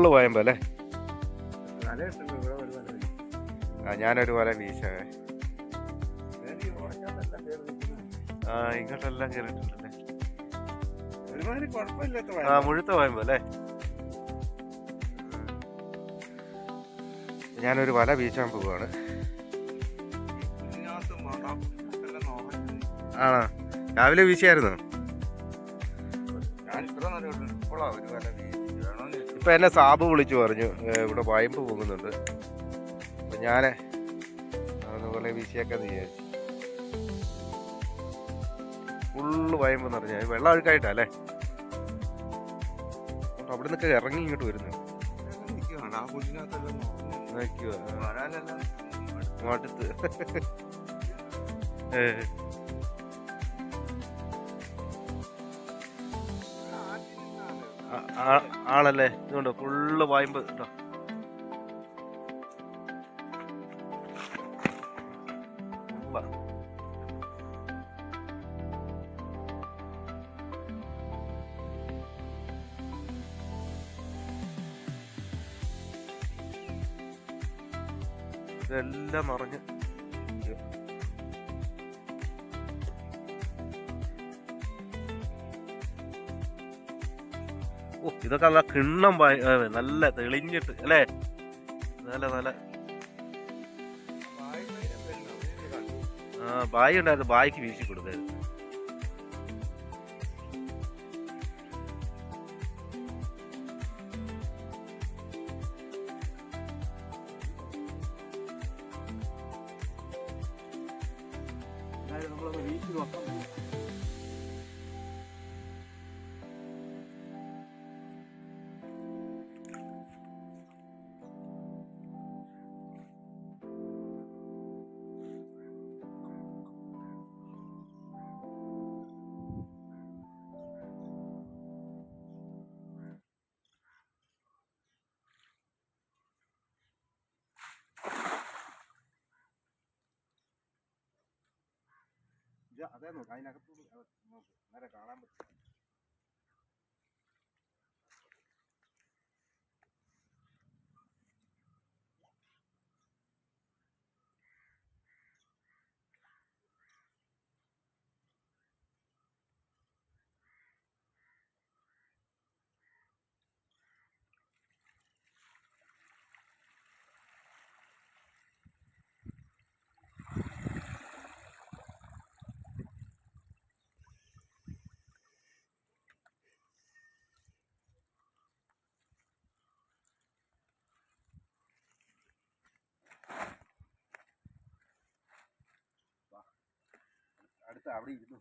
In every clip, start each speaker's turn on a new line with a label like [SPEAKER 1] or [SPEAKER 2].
[SPEAKER 1] Full പോയമ്പോ അല്ലേ. ആ ഞാനൊരു വല വീശാ. ആ ഇങ്ങോട്ടെല്ലാം കയറിയിട്ടുണ്ടല്ലേ ആ മുഴുത്ത പോയമ്പോ അല്ലേ? ഞാനൊരു വല വീശാൻ പോവാണ്. ആണോ? രാവിലെ വീശിയായിരുന്നു ഇപ്പൊ എന്നെ സാബ് വിളിച്ചു പറഞ്ഞു. ഇവിടെ വായ്പ പോകുന്നുണ്ട് അപ്പം ഞാൻ അതുപോലെ വീശിയാക്കാന്ന് വിചാരിച്ചു. ഫുള്ള് വയമ്പെന്ന് പറഞ്ഞാൽ വെള്ളം അഴുക്കായിട്ടല്ലേ അപ്പം അവിടെ നിന്നൊക്കെ ഇറങ്ങി ഇങ്ങോട്ട് വരുന്നു.
[SPEAKER 2] നിൽക്കുകയാണ് ആ
[SPEAKER 1] ആണല്ലേ ഇതുകൊണ്ട് ഫുള്ള് വായ്പ കേട്ടോ ഇതെല്ലാം നിറഞ്ഞ് ഇതൊക്കെ നല്ല കിണ്ണം നല്ല തെളിഞ്ഞിട്ട് അല്ലേ? നല്ല നല്ല. ആ ബായി ഉണ്ടായിരുന്നു. ബായിക്ക് വീശി കൊടുക്കായിരുന്നു നമ്മളൊന്ന് വീശി അതേ നോക്കാം അതിനകത്ത് നേരെ കാണാൻ പറ്റും അടുത്ത അവിടെ ഇരുന്നു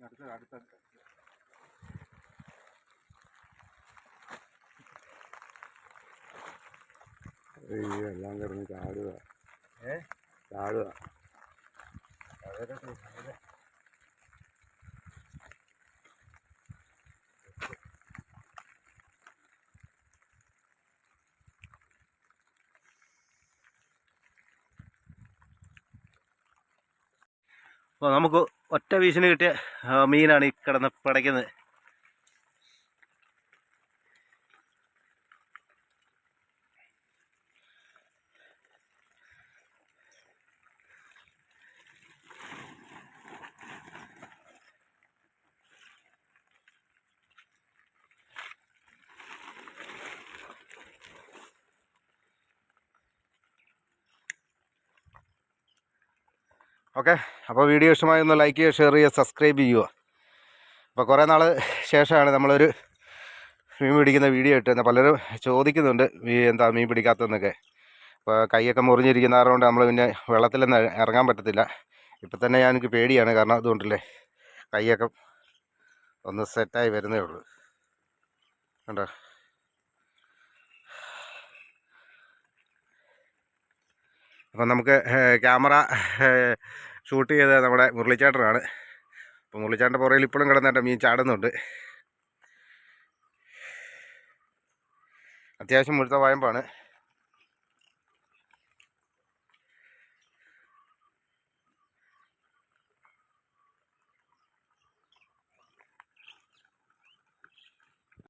[SPEAKER 1] അടുത്ത അടുത്ത.
[SPEAKER 2] അയ്യോ എല്ലാം കിടന്ന് ചാടുക
[SPEAKER 1] ഏ?
[SPEAKER 2] ചാടുക
[SPEAKER 1] അപ്പോൾ നമുക്ക് ഒറ്റ വീശിന് കിട്ടിയ മീനാണ് ഈ കിടന്ന് പിടയ്ക്കുന്നത്. ഓക്കെ? അപ്പോൾ വീഡിയോ ഇഷ്ടമായി ഒന്ന് ലൈക്ക് ചെയ്യുക ഷെയർ ചെയ്യുക സബ്സ്ക്രൈബ് ചെയ്യുക. അപ്പോൾ കുറേ നാൾ ശേഷമാണ് നമ്മളൊരു മീൻ പിടിക്കുന്ന വീഡിയോ ഇട്ടുന്നത് പലരും ചോദിക്കുന്നുണ്ട് എന്താ മീൻ പിടിക്കാത്തതെന്നൊക്കെ? അപ്പോൾ കൈയൊക്കെ മുറിഞ്ഞിരിക്കുന്ന കാരണം നമ്മൾ പിന്നെ വെള്ളത്തിലൊന്നും ഇറങ്ങാൻ പറ്റത്തില്ല. ഇപ്പം തന്നെ ഞാൻ എനിക്ക് പേടിയാണ് കാരണം അതുകൊണ്ടല്ലേ കൈയൊക്കെ ഒന്ന് സെറ്റായി വരുന്നേ ഉള്ളൂ. കണ്ടോ? അപ്പം നമുക്ക് ക്യാമറ ഷൂട്ട് ചെയ്തത് നമ്മുടെ മുരളിച്ചേട്ടനാണ്. അപ്പോൾ മുരളിച്ചേട്ടന്റെ പുറയിൽ ഇപ്പോഴും കിടന്നിട്ട് മീൻ ചാടുന്നുണ്ട്. അത്യാവശ്യം മുഴുത്ത വായമ്പാണ്